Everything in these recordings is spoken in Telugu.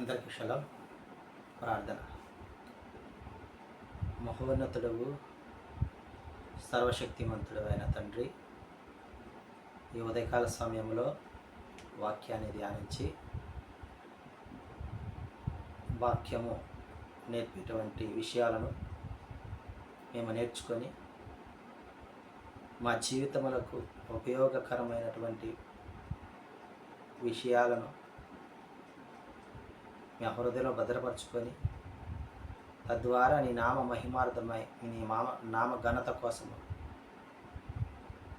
అందరికి శలం ప్రార్థన. మహోన్నతుడవు సర్వశక్తిమంతుడు అయిన తండ్రి ఈ ఉదయకాల సమయంలో వాక్యాన్ని ధ్యానించి వాక్యము నేర్పేటువంటి విషయాలను మేము నేర్చుకొని మా జీవితములకు ఉపయోగకరమైనటువంటి విషయాలను మీ హృదయంలో భద్రపరచుకొని తద్వారా నీ నామ మహిమార్థమై నీ మామ నామ ఘనత కోసము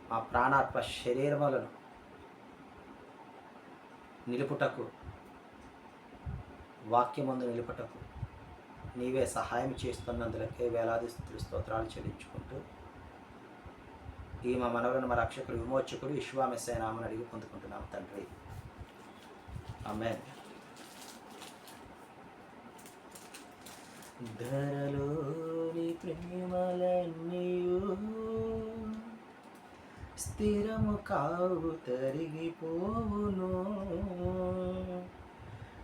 మా ప్రాణాత్మ శరీరములను నిలుపుటకు వాక్యమందు నిలుపుటకు నీవే సహాయం చేస్తున్నందులకే వేలాది స్తోత్రాలు చెల్లించుకుంటూ ఈ మా మనవలను మా రక్షకుడు విమోచకుడు విశ్వామెస్సే నామని అడిగి పొందుకుంటున్నాం తండ్రి. ఆమె ధరలోని ప్రేమలన్నీయు స్థిరము కావు తరిగిపోవును.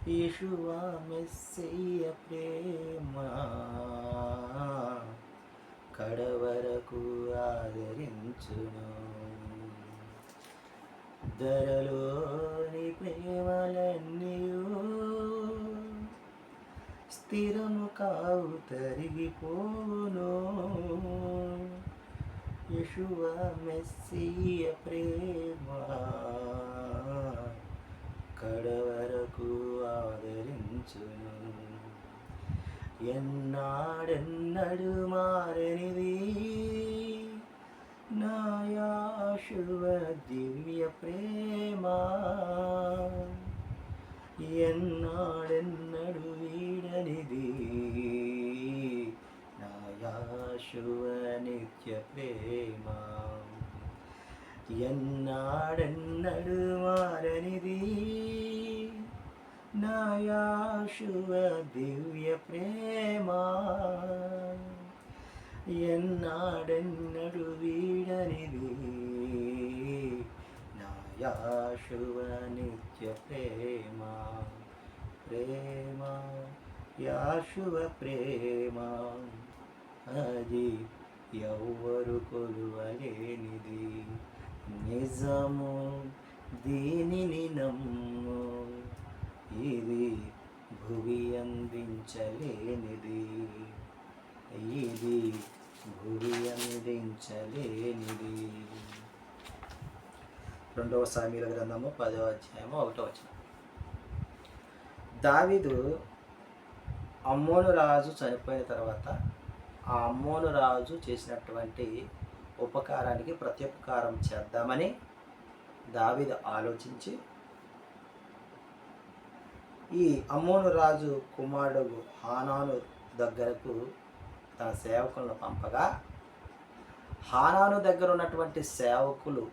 యశువా మెస్సయ్య ప్రేమ కడవరకు ఆదరించును. ధరలోని ప్రేమలన్నీయు స్థిరము కావు తరిగిపోను. యశువ మెస్సియ ప్రేమ కడవరకు ఆదరించును. ఎన్నాడెన్నడు మారనిది? నాయాశువ దివ్య ప్రేమ ఎన్నాడెన్నడు వీడనిది నాయాశువ నిత్య ప్రేమ ఎన్నాడెన్నడు మారనిది నాయాశువ దివ్య నిత్య ప్రేమ ప్రేమ యాశువ ప్రేమ. అది ఎవ్వరు కొలువలేనిది. నిజము దీనిని నమ్ము. ఇది భువి అందించలేనిది. ఇది భువి అందించలేనిది. రెండవ సామీల గ్రంథము పదవ అధ్యాయము ఒకటో వచ్చిన దావీదు అమ్మోను రాజు చనిపోయిన తర్వాత ఆ అమ్మోను రాజు చేసినటువంటి ఉపకారానికి ప్రత్యుపకారం చేద్దామని దావీదు ఆలోచించి ఈ అమ్మోను రాజు కుమారుడు హానాను దగ్గరకు తన సేవకులను పంపగా హానాను దగ్గర ఉన్నటువంటి సేవకులు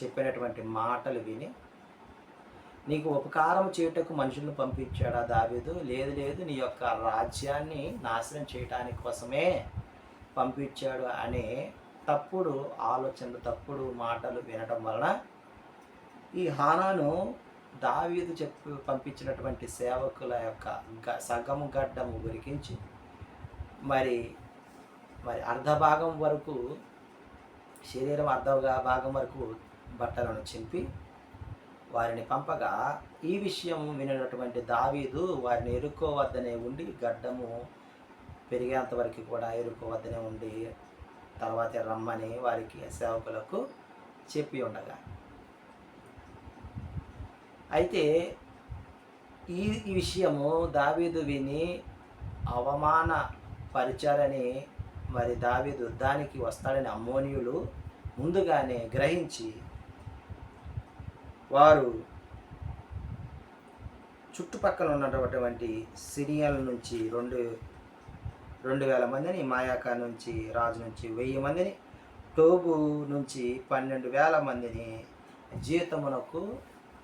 చెప్పినటువంటి మాటలు విని నీకు ఉపకారం చేయుటకు మనుషులను పంపించాడా దావీదు? లేదు లేదు నీ యొక్క రాజ్యాన్ని నాశనం చేయటానికి కోసమే పంపించాడు అనే తప్పుడు ఆలోచనలు తప్పుడు మాటలు వినడం వలన ఈ హానాను దావీదు చెప్పి పంపించినటువంటి సేవకుల యొక్క గ సగము గడ్డము ఉరికించి మరి మరి అర్ధ భాగం వరకు శరీరం అర్ధ భాగం వరకు బట్టలను చింపి వారిని పంపగా ఈ విషయం వినటువంటి దావీదు వారిని ఎరుక్కోవద్దనే ఉండి గడ్డము పెరిగేంత వరకు కూడా ఎరుక్కోవద్దనే ఉండి తర్వాత రమ్మని వారికి సేవకులకు చెప్పి ఉండగా. అయితే ఈ ఈ విషయము దావీదు విని అవమాన పరిచారని మరి దావీదు యుద్ధానికి వస్తాడని అమ్మోనియులు ముందుగానే గ్రహించి వారు చుట్టుపక్కల ఉన్నటువంటి సిరియల నుంచి రెండు రెండు వేల మందిని మాయాక నుంచి రాజు నుంచి వెయ్యి మందిని టోబు నుంచి పన్నెండు వేల మందిని జీతమునకు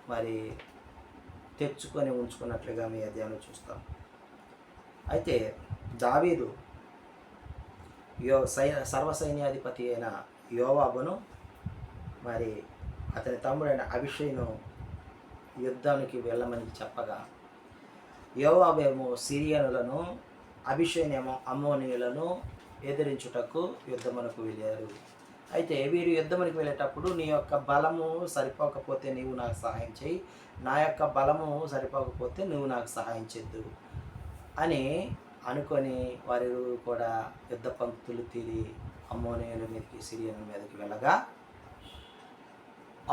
మరి తెచ్చుకొని ఉంచుకున్నట్లుగా మీ అధ్యయనం చూస్తాం. అయితే దావీదు యో సై సర్వసైన్యాధిపతి అయిన యోవాబును మరి అతని తమ్ముడైన అభిషేను యుద్ధానికి వెళ్ళమని చెప్పగా యోవాబేమో సిరియనులను అభిషేనేమో అమ్మోనియులను ఎదిరించుటకు యుద్ధమునకు వెళ్ళారు. అయితే వీరు యుద్ధమునికి వెళ్ళేటప్పుడు నీ యొక్క బలము సరిపోకపోతే నీవు నాకు సహాయం చేయి నా యొక్క బలము సరిపోకపోతే నువ్వు నాకు సహాయం చేద్దు అని అనుకొని వారు కూడా యుద్ధ పంక్తులు తీరి అమ్మోనియుల మీదకి సిరియన్ మీదకి వెళ్ళగా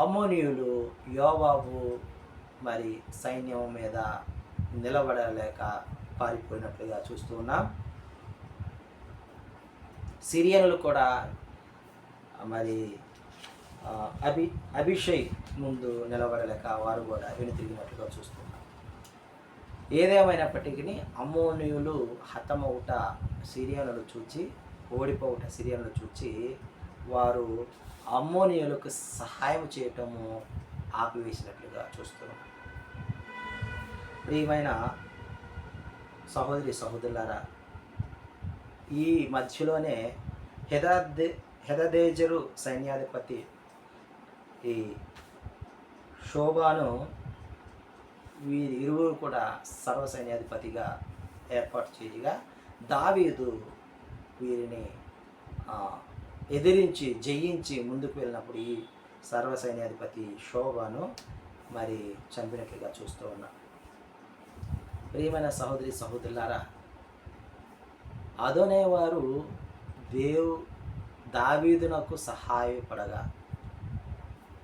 అమ్మోనియులు యోబాబు మరి సైన్యం మీద నిలబడలేక పారిపోయినట్లుగా చూస్తూ ఉన్నాం. సిరియనులు కూడా మరి అభి అభిషేక్ ముందు నిలబడలేక వారు కూడా వెనుతిరిగినట్లుగా చూస్తున్నాం ఏదేమైనప్పటికీ అమ్మోనియులు హతమవుట సిరియనులు చూచి ఓడిపోవుట సిరియనులు చూచి వారు అమ్మోనియాలకు సహాయం చేయటము ఆపివేసినట్లుగా చూస్తున్నాం. ప్రియమైన సహోదరి సహోదరులారా ఈ మధ్యలోనే హెదదే హెదదేజరు సైన్యాధిపతి ఈ శోభాను వీరి ఇరువురు కూడా సర్వ సైన్యాధిపతిగా ఏర్పాటు చేయగా దావీదు వీరిని ఎదిరించి జయించి ముందుకు వెళ్ళినప్పుడు ఈ సర్వ సైన్యాధిపతి శోభను మరి చంపినట్లుగా చూస్తూ ఉన్నాం. ప్రియమైన సహోదరి సహోదరులారా అదోనే వారు దేవు దావీదునకు సహాయపడగా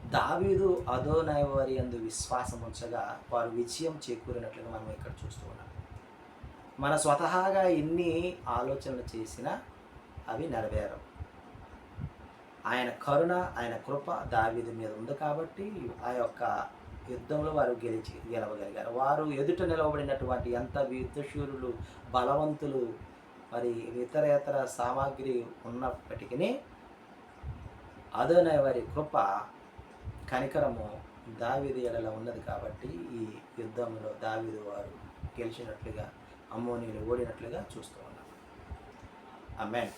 దావీదు అదోనయ వారి అందు విశ్వాసం ఉంచగా వారు విజయం చేకూరినట్లుగా మనం ఇక్కడ చూస్తూ ఉన్నాం. మన స్వతహాగా ఎన్ని ఆలోచనలు చేసినా అవి నెరవేరవు. ఆయన కరుణ ఆయన కృప దావీదు మీద ఉంది కాబట్టి ఆ యొక్క యుద్ధంలో వారు గెలిచి గెలవగలిగారు. వారు ఎదుట నిలవబడినటువంటి ఎంత యుద్ధశూరులు బలవంతులు మరి ఇతర ఇతర సామాగ్రి ఉన్నప్పటికీ అదోనయ వారి కృప కనికరము దావిది ఎడల ఉన్నది కాబట్టి ఈ యుద్ధంలో దావీదు వారు గెలిచినట్లుగా అమ్మోనీలు ఓడినట్లుగా చూస్తూ ఉన్నాం. అమెన్